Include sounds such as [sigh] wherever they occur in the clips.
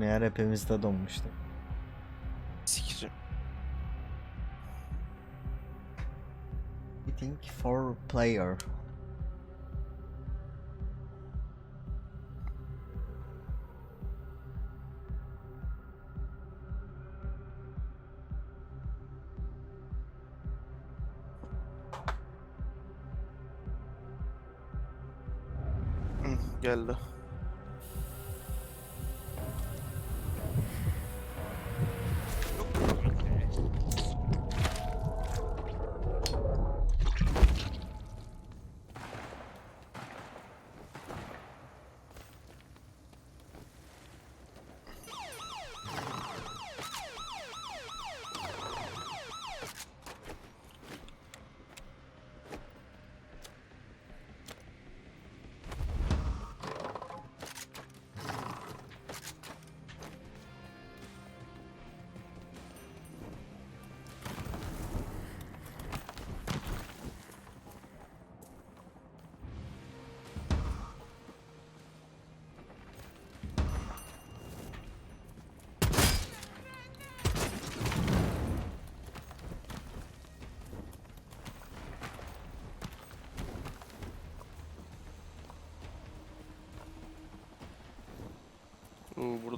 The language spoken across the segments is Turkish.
Meğer hepimizde donmuştu. Sikeceğim. Waiting for player. Geldi.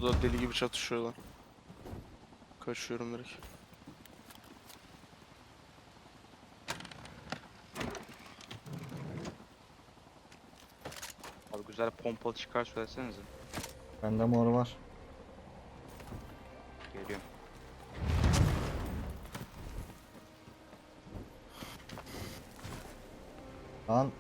Burada deli gibi çatışıyorlar. Kaçıyorum direkt. Abi güzel pompalı çıkar söylesenize. Bende mor var. Geliyorum. Lan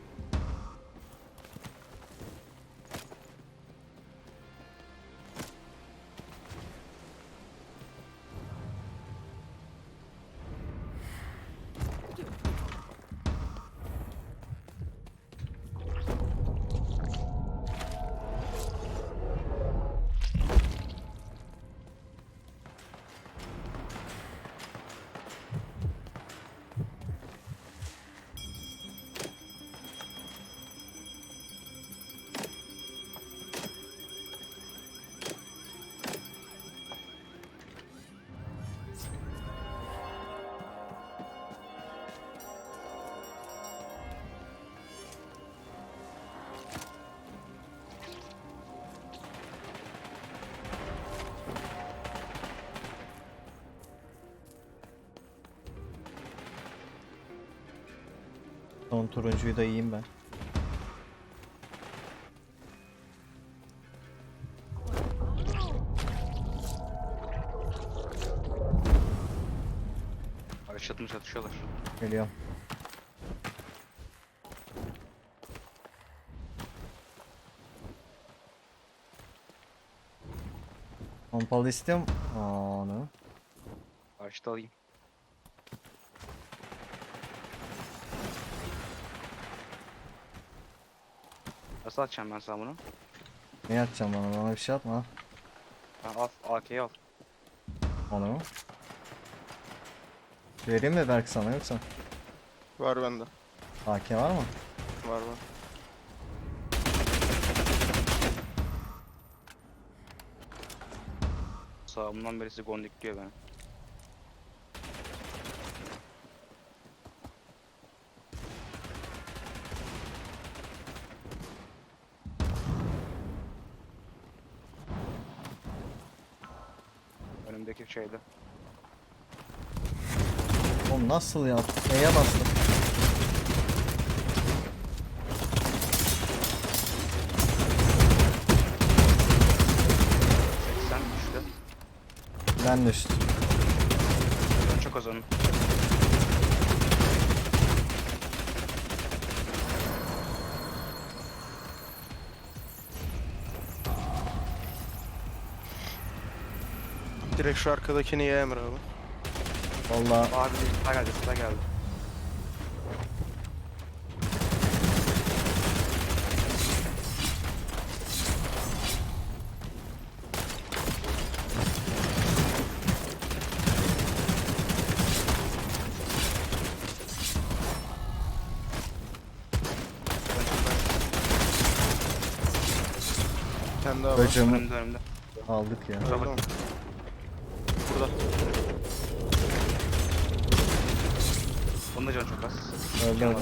son turuncuyu da yiyeyim ben. Abi çatım çatışıyorlar. Geliyorum. Pompalı istiyorum. Aa, onu. Açta alayım. Nasıl açacağım ben sana bunu? Ne atacağım bana? Bana bir şey atma. Ha, al AK'yi al. Onu. Vereyim mi Berk sana yoksa? Var bende. AK var mı? Var var. Sağımdan birisi gondikliyor beni. Önümdeki şeyde. Oğlum nasıl ya? E'ye bastım. Sen düştü. Ben düştüm. Direkt şu arkadakini ye Emre abi. Vallahi Abi bir sıra geldi sıra geldi. Bacımı Önümde önümde. Aldık ya. Mi? Burada. Bunun da canı çok az. Öldü öldü.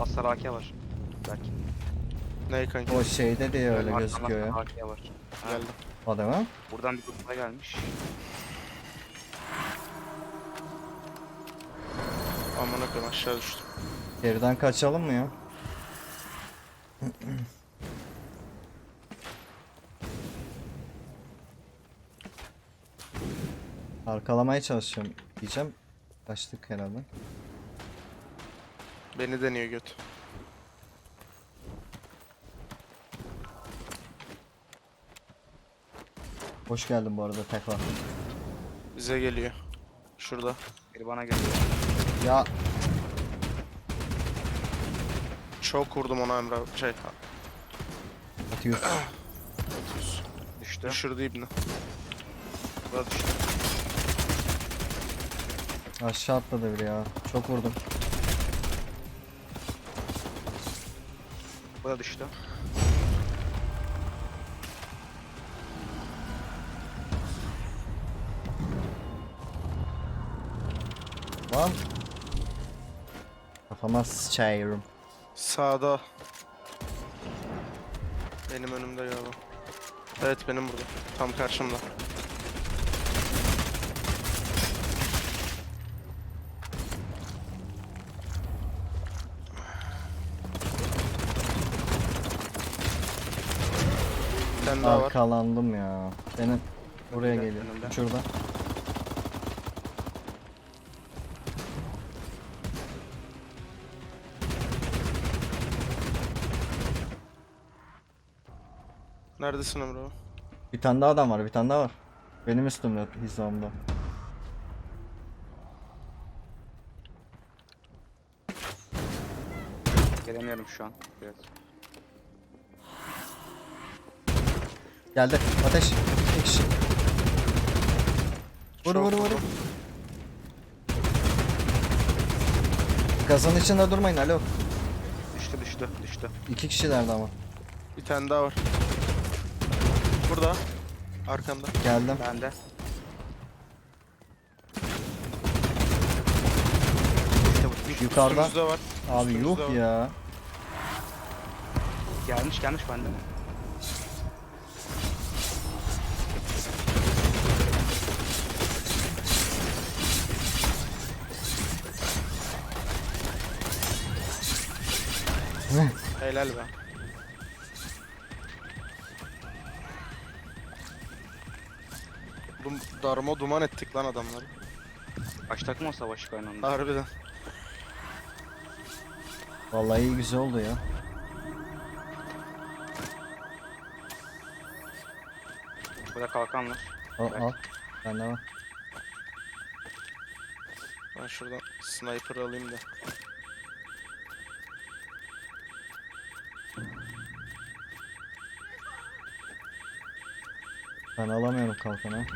Az sarı AK var. Belki. Ney kanki? O şeyde diye öyle Arkamda gözüküyor ya. AK var. Geldim. Mi? Buradan bir grup daha gelmiş. Amına koyayım aşağı düştüm. Geriden kaçalım mı ya? [clears throat] Arkalamaya çalışıyorum diyeceğim. Kaçtık herhalde. Beni deniyor göt. Hoş geldin bu arada tekrar. Bize geliyor. Şurada. Biri bana geliyor. Ya Çok vurdum ona Emre. abi. Şey. atıyor. Atıyoruz. Düştü. Düşürdü ibni. Bu da düştü. Aşağı atladı biri ya. Çok vurdum. Bu da düştü. Lan. Kafama sıçıyorum. Sağda. Benim önümde galiba. Evet benim burada. Tam karşımda. Tane daha var. Arkalandım ya. Senin buraya Önümde, geliyor. önümde. Şurada. Neredesin Emre? abi? Bir tane daha adam var. Bir tane daha var. Benim üstümde hizamda. Gelemiyorum şu an. Evet. Geldi. Ateş. Bir kişi. Vur vur vur. Gazın içinde durmayın alo. Düştü düştü düştü. İki kişilerdi ama. Bir tane daha var. Burada. Arkanda. Geldim. Bende. Bu. Düştü. Yukarıda. Üstümüzde var. Abi Üstümüzde yuh var. ya. Gelmiş gelmiş bende. Helal be. Dum darma duman ettik lan adamları. Kaç takım o savaşı kaynağında? Harbiden. Vallahi iyi güzel oldu ya. Burada kalkan var. Al al. Bende var. Ben şuradan sniper alayım da. Ben alamıyorum kalkanı.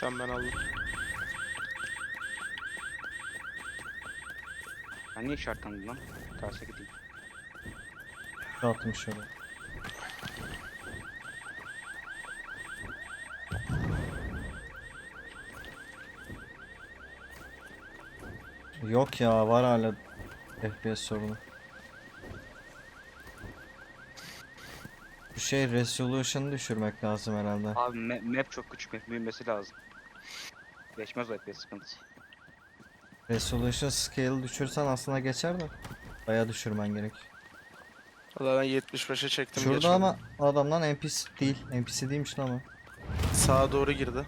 Can ben aldım. Ben niye işaretlendim lan? Terse gideyim. Attım şöyle. Yok ya var hala FPS sorunu. Şey resolution'ı düşürmek lazım herhalde. Abi ma- map çok küçük map büyümesi lazım. Geçmez o FPS sıkıntısı. Resolution scale düşürsen aslında geçer de. Baya düşürmen gerek. Valla ben 75'e çektim Şurada geçmedi. ama adamdan NPC değil. NPC değilmiş lan ama. Sağa doğru girdi.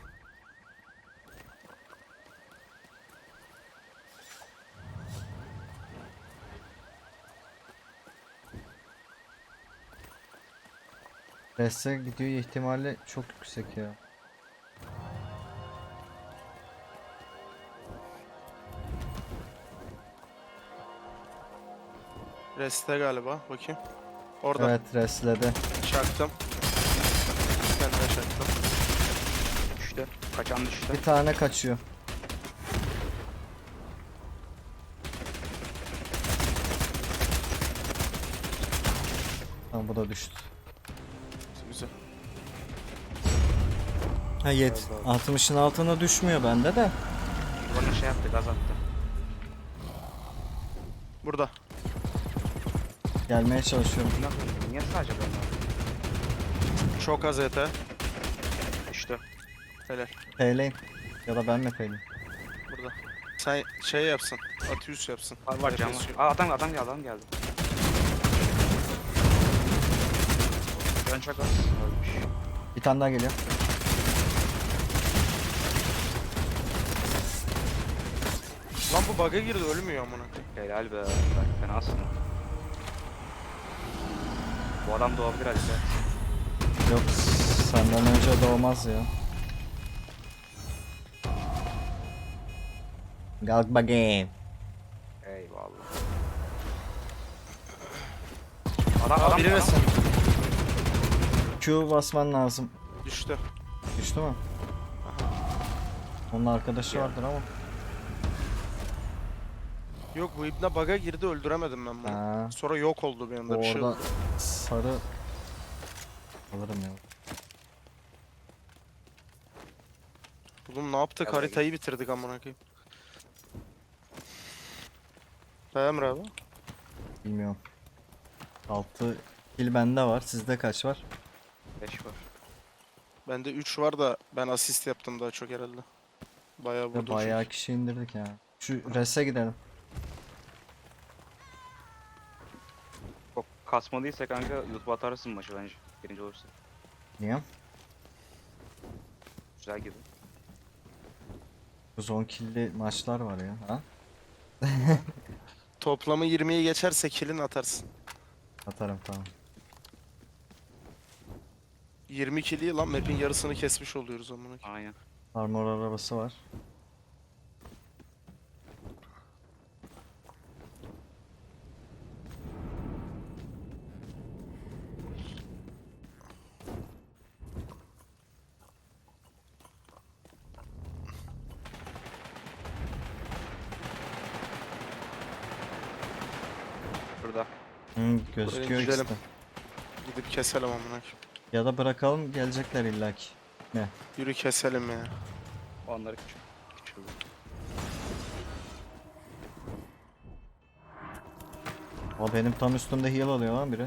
Reste gidiyor ihtimali çok yüksek ya. Reste galiba. Bakayım. Orada. Evet restledi. Çaktım. Kendime çaktım. Düştü. Kaçan düştü. Bir tane kaçıyor. Tamam bu da düştü. Güzel. Ha yet. Allah 60'ın altına düşmüyor bende de. Bana şey yaptı gaz attı. Burada. Gelmeye çalışıyorum. Ne yapayım? Niye sadece ben? Çok az ET. Düştü. Helal. Peyleyin. Ya da ben mi peyleyim? Burada. Sen şey yapsın. Atius yapsın. Var var. Aa, adam adam geldi adam geldi. Ön çok az ölmüş. Bir tane daha geliyor. Lan bu bug'a girdi ölmüyor amına. Helal be. Bak fenasın. Bu adam doğabilir hadi be. Yok senden önce doğmaz ya. Kalk bakayım. Eyvallah. Adam Aa, adam biri adam. Q basman lazım. Düştü. Düştü mü? Onun arkadaşı vardır ama. Yok bu ibne bug'a girdi öldüremedim ben bunu. Ha, Sonra yok oldu bir anda bir şey orada oldu. sarı alırım ya. Oğlum ne yaptık haritayı bitirdik amına koyayım. Beğenmir abi. Bilmiyorum. 6 kill bende var. Sizde kaç var? 5 var. Bende 3 var da ben asist yaptım daha çok herhalde. Bayağı vurdum bayağı çünkü. kişi indirdik ya. Şu rese gidelim. Çok kasmalıysa kanka YouTube atarsın maçı bence. Birinci olursa. Niye? Güzel gibi. 110 killi maçlar var ya. Ha? Toplamı 20'yi geçerse kill'in atarsın. Atarım tamam. 20 kill'i lan map'in yarısını kesmiş oluyoruz amına koyayım. Aynen. Armor arabası var. Burada. Hı, gözüküyor gidelim. ikisi de. Gidip keselim amına koyayım. Ya da bırakalım gelecekler illaki. Yürü keselim ya. Onları küçük. Küçüldü. O benim tam üstümde heal alıyor lan biri.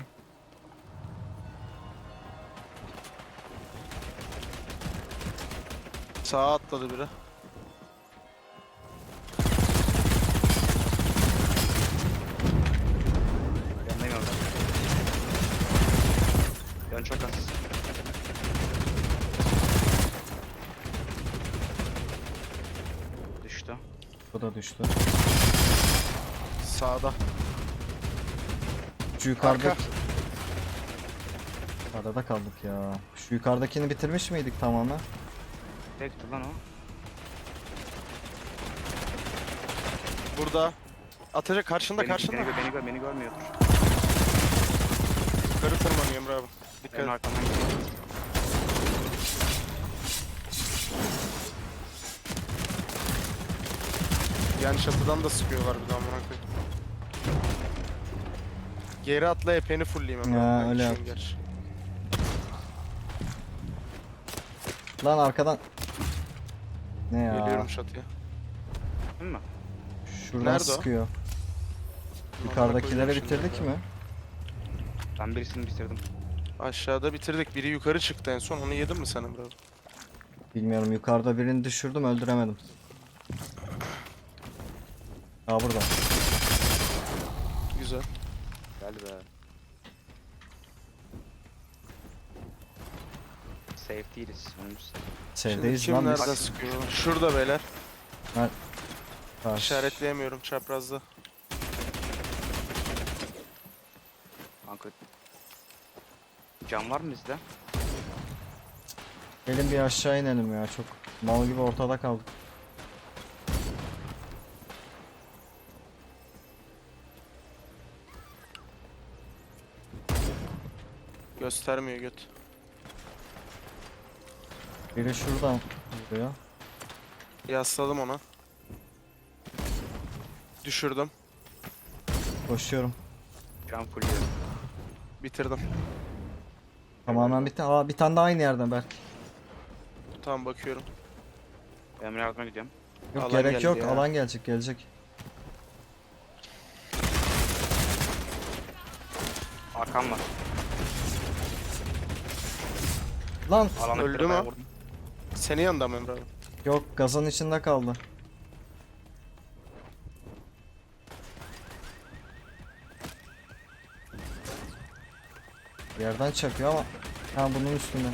Sağa atladı biri. Yan çok az. Düştü. Bu da düştü. Sağda. Şu yukarıda... Arka. Arada kaldık ya. Şu yukarıdakini bitirmiş miydik tamamen? Tekti lan o. Burada. Atacak karşında Beni, karşında. beni, gör, beni, gör, beni görmüyordur. Yukarı tırmanıyor Emre abi. Dikkat Benim arkamdan geliyor. Yani çatıdan da sıkıyorlar bir daha amına koyayım. Geri atla epeni fullleyeyim Emre. Ya, ben öyle yap. gerçi. Lan arkadan. Ne ya? Geliyorum çatıya. Değil mi? Şuradan Nerede o? sıkıyor. Amına Yukarıdakileri koyayım şimdi bitirdik ya. mi? Ben birisini bitirdim. Aşağıda bitirdik. Biri yukarı çıktı en son. Onu yedin mi sen Emre abi? Bilmiyorum yukarıda birini düşürdüm öldüremedim. Aa burada. Güzel. Gel be. Safe değiliz. Şimdi Sevdeyiz kim lan nereden biz. sıkıyor? Şurada beyler. Karşı. İşaretleyemiyorum çaprazda. Kanka. Cam var mı bizde? Gelin bir aşağı inelim ya çok mal gibi ortada kaldık. Göstermiyor göt. Biri şuradan vuruyor. Yasladım ona. Düşürdüm. Koşuyorum. Cam fulluyor. Bitirdim. Tamamen bitti. Aa bir tane daha aynı yerden Berk. Tamam bakıyorum. Emre yardıma gidiyorum. Yok Alan gerek geldi yok. ya. Alan gelecek gelecek. Arkam var. Lan Alana Öldü bir mü? Senin yanında mı Emre abi? yok gazın içinde kaldı. Yerden çakıyor ama ha bunun üstünde.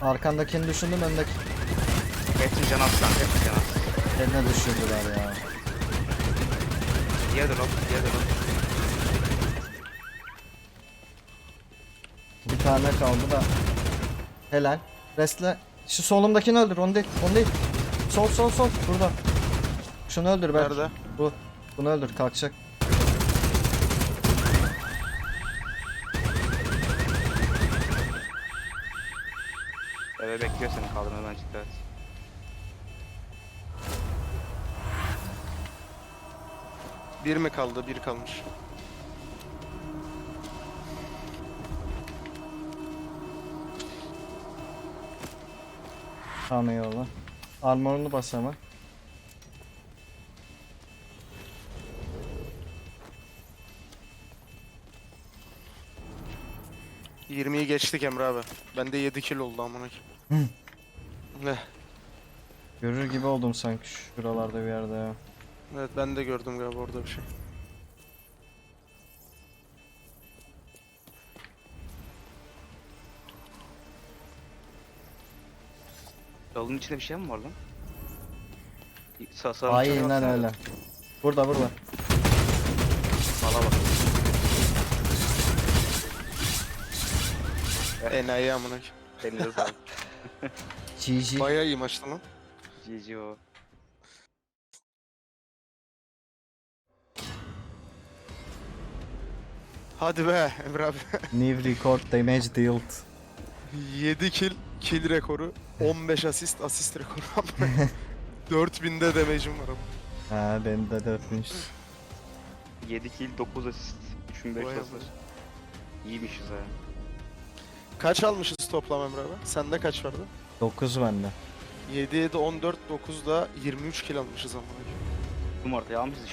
Arkandakini düşündüm öndeki Hepsini can az kanka. Hepsini can az. eline düşürdüler ya. Diğer de lob. Diğer de lob. Bir tane kaldı da. Helal. Restle. Şu solumdakini öldür. Onu değil. Onu değil. Sol sol sol. Burada. Şunu öldür Berk. Nerede? Bu. Bunu öldür. Kalkacak. Eve bekliyor seni kaldırmadan çıktı evet. Bir mi kaldı? Bir kalmış. Tamam eyvallah. Armorunu bas hemen. 20'yi geçtik Emre abi. Bende 7 kill oldu amına koyayım. Ne? Görür gibi oldum sanki şuralarda bir yerde ya. Evet ben de gördüm galiba orada bir şey. Yolun içinde bir şey mi var lan? Sa sağ Aynen öyle. Burada burada. Valla bak. Enayi amına. Elinize sağlık. GG. Bayağı iyi maçtı lan. GG o. Hadi be Emre abi. New record damage dealt. 7 kill, kill rekoru. 15 asist, asist rekoru. [laughs] 4000'de damage'im var ama. Ha benim de 4000. 7 kill 9 asist. 3500 Vay hasar. İyiymişiz ha. Kaç almışız toplam Emre abi? Sende kaç vardı? 9 bende. 7 7 14 9'da 23 kill almışız koyayım. Tüm ortaya almışız işte.